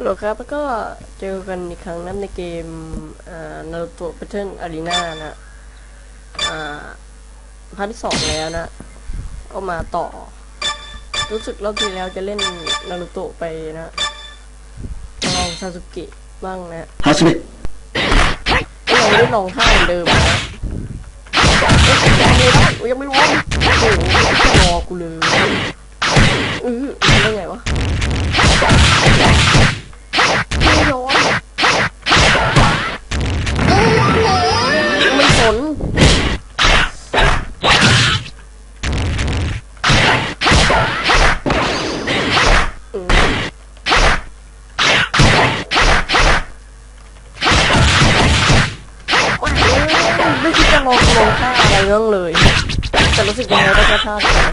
ฮัลโหลครับ แล้วก็เจอกันอีกครั้งนั้นในเกมอ่านารูโตะ Battle Arena นะอ่าพาร์ทที่สองแล้วนะ ก็มาต่อ รู้สึกรอบที่แล้วจะเล่นนารูโตะไปนะลองซาสึเกะบ้างนะ始めก็ยังไม่ได้ลองท่าเหมือนเดิมนะเอ้ยยังไม่ได้ยังไม่รู้โอ้โหรอกูเลยเออทำได้ไงวะ ไม่คิดจะลองลงค่าอะไรเรื่องเลยแต่รู้สึกยังไงก็แค่ท่าเดีย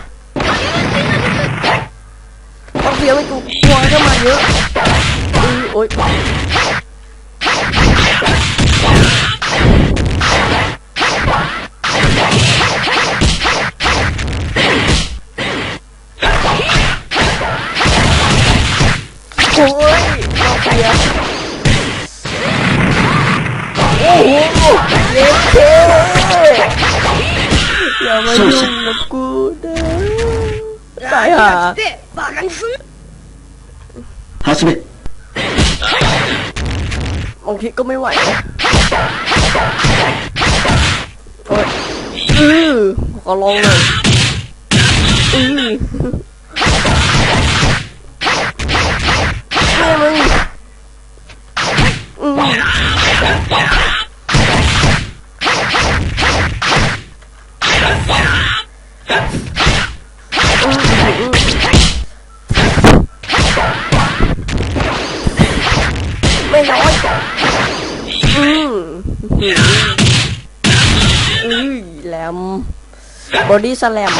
ต้องเสียไม่กูกลัวจะมาเยอะอุ้ยโอ๊ยโอ้ยเราเสียโอย่ามายุ่งกับกูนะตายห่าฮัสบิบางทีก็ไม่ไหวโอ้ยอือขอลองเลยอือไม่ไหงอือ มบอดี้สแลม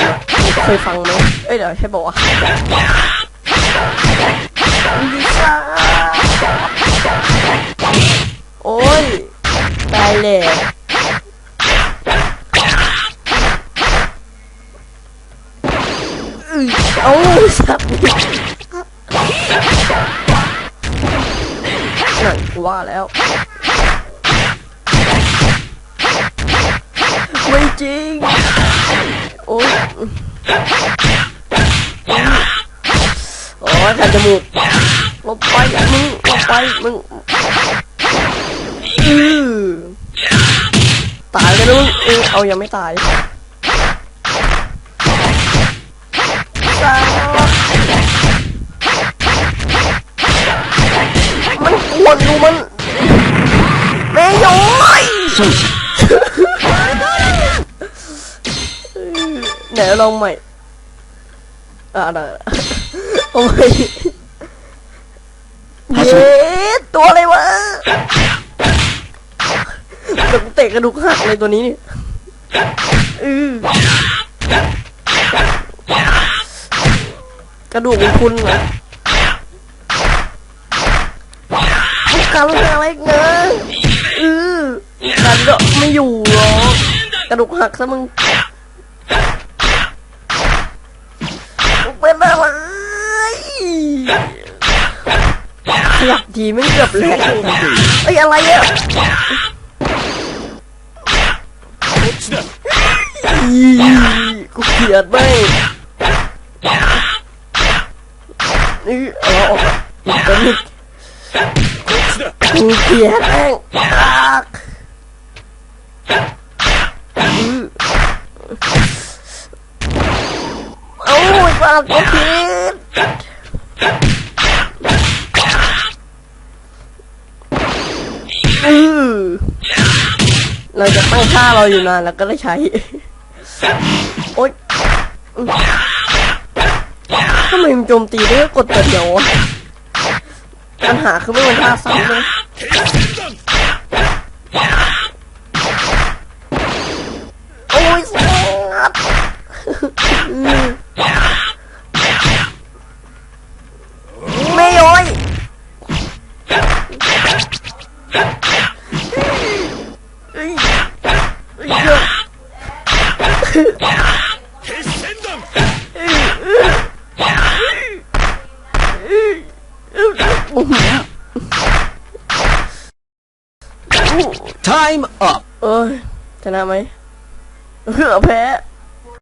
เคยฟังไหมเอ้ยเดี๋ยวใช่บอกว่าโอ้ยตายเลยอือเอาสับนั่นกูว่าแล้ว ไม่จ ริง โอ้ยโอ้ยขันจมูกลบไปมึงลบไปมึงอือตายกันแล้วมึงเออเอายังไม่ตายตายมันกวนดูมันแม่ย้อย เดี๋ยวลองใหม่อ่าได้โอ้ยเย้ตัวอะไรวะเตะกระดูกหักเลยตัวนี้นี่ออกระดูกของคุณเหรอทำอะไรเงี้ยอือดันก็ไม่อยู่หรอกระดูกหักซะมึง ขยับทีไม่เกือบแหลกไอ้อะไรอะอีกูเกลียดไม่นี่เอาออกมาอีกกูเกลียดแม่งอากอื้อเอาไอ้ปากก็ผิด อือเราจะตั้งค่าเราอยู่นานแล้วก็ได้ใช้ โอ๊ยทำไมมันโจมตีได้ก็กดแต่เดียววะปัญหาคือไม่เป็นท่าซ้ำเลย time up เอ้ยชนะไหมเพื่อแพ้